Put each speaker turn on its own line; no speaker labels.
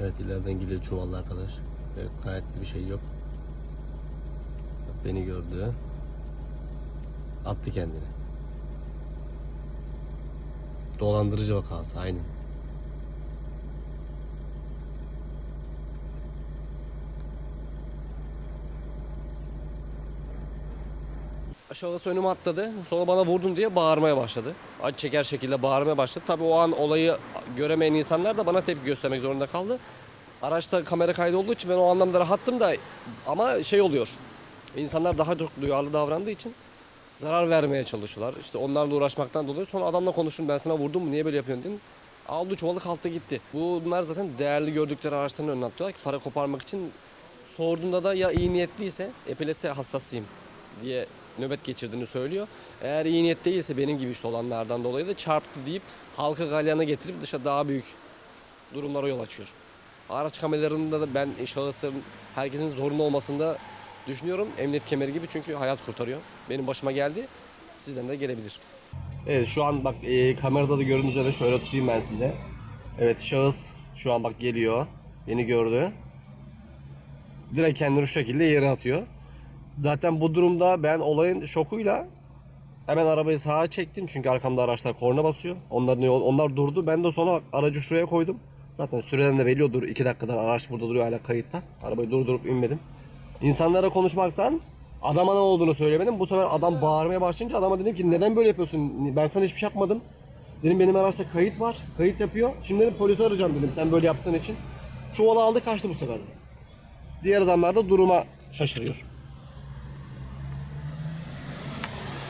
Evet ileriden geliyor çuvallı arkadaş. Evet gayet bir şey yok. Bak, beni gördü. Attı kendini. Dolandırıcı vakası aynen. Aşağısı önüme atladı. Sonra bana vurdun diye bağırmaya başladı. Acı çeker şekilde bağırmaya başladı. Tabii o an olayı göremeyen insanlar da bana tepki göstermek zorunda kaldı. Araçta kamera kaydı olduğu için ben o anlamda rahattım da ama şey oluyor. İnsanlar daha çok duyarlı davrandığı için zarar vermeye çalışıyorlar. İşte onlarla uğraşmaktan dolayı sonra adamla konuştum ben sana vurdum mu niye böyle yapıyorsun dedim. Aldı çuvalı kalktı gitti. Bunlar zaten değerli gördükleri araçların önüne atıyorlar ki para koparmak için sorduğunda da ya iyi niyetliyse epilepsi hastasıyım diye nöbet geçirdiğini söylüyor. Eğer iyi niyet değilse benim gibi işte olanlardan dolayı da çarptı deyip halkı galyana getirip dışa daha büyük durumlara yol açıyor. Araç kameralarında da ben şahısların herkesin zorunlu olmasını da düşünüyorum. Emniyet kemeri gibi çünkü hayat kurtarıyor. Benim başıma geldi. Sizden de gelebilir. Evet şu an bak e, kamerada da gördüğünüz üzere şöyle tutayım ben size. Evet şahıs şu an bak geliyor. Beni gördü. Direkt kendini şu şekilde yere atıyor. Zaten bu durumda ben olayın şokuyla hemen arabayı sağa çektim çünkü arkamda araçlar korna basıyor. Onlar onlar durdu. Ben de sonra aracı şuraya koydum. Zaten süreden de veriyordur 2 dakikadan araç burada duruyor hala kayıtta. Arabayı durdurup inmedim. İnsanlara konuşmaktan adama ne olduğunu söylemedim. Bu sefer adam bağırmaya başlayınca adama dedim ki neden böyle yapıyorsun? Ben sana hiçbir şey yapmadım. Dedim benim araçta kayıt var. Kayıt yapıyor. Şimdi dedim polisi arayacağım dedim sen böyle yaptığın için. Çuvalı aldı kaçtı bu sefer. Diğer adamlar da duruma şaşırıyor.